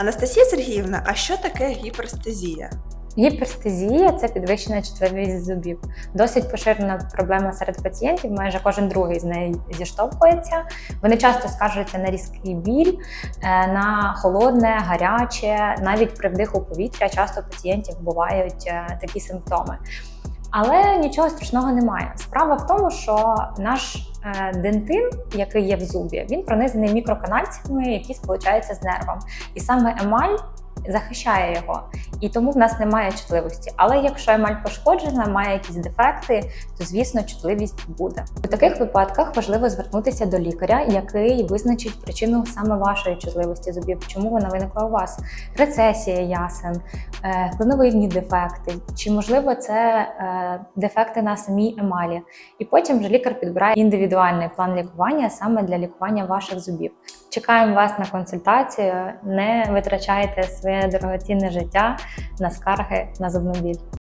Анастасія Сергіївна, а що таке гіперстезія? Гіперстезія це підвищена чутливість зубів. Досить поширена проблема серед пацієнтів. Майже кожен другий з нею зіштовхується. Вони часто скаржуються на різкий біль, е, на холодне, гаряче, навіть при вдиху повітря. Часто пацієнтів бувають е, такі симптоми. Але нічого страшного немає. Справа в тому, що наш е, дентин, який є в зубі, він пронизаний мікроканальцями, які сполучаються з нервом. І саме емаль захищає його, і тому в нас немає чутливості. Але якщо емаль пошкоджена, має якісь дефекти, то звісно чутливість буде. У таких випадках важливо звернутися до лікаря, який визначить причину саме вашої чутливості зубів, чому вона виникла у вас. Рецесія ясен, клиновидні дефекти, чи можливо це е, дефекти на самій емалі. І потім вже лікар підбирає індивідуальний план лікування саме для лікування ваших зубів. Чекаємо вас на консультацію. Не витрачайте своє дорогоцінне життя на скарги на зубну біль.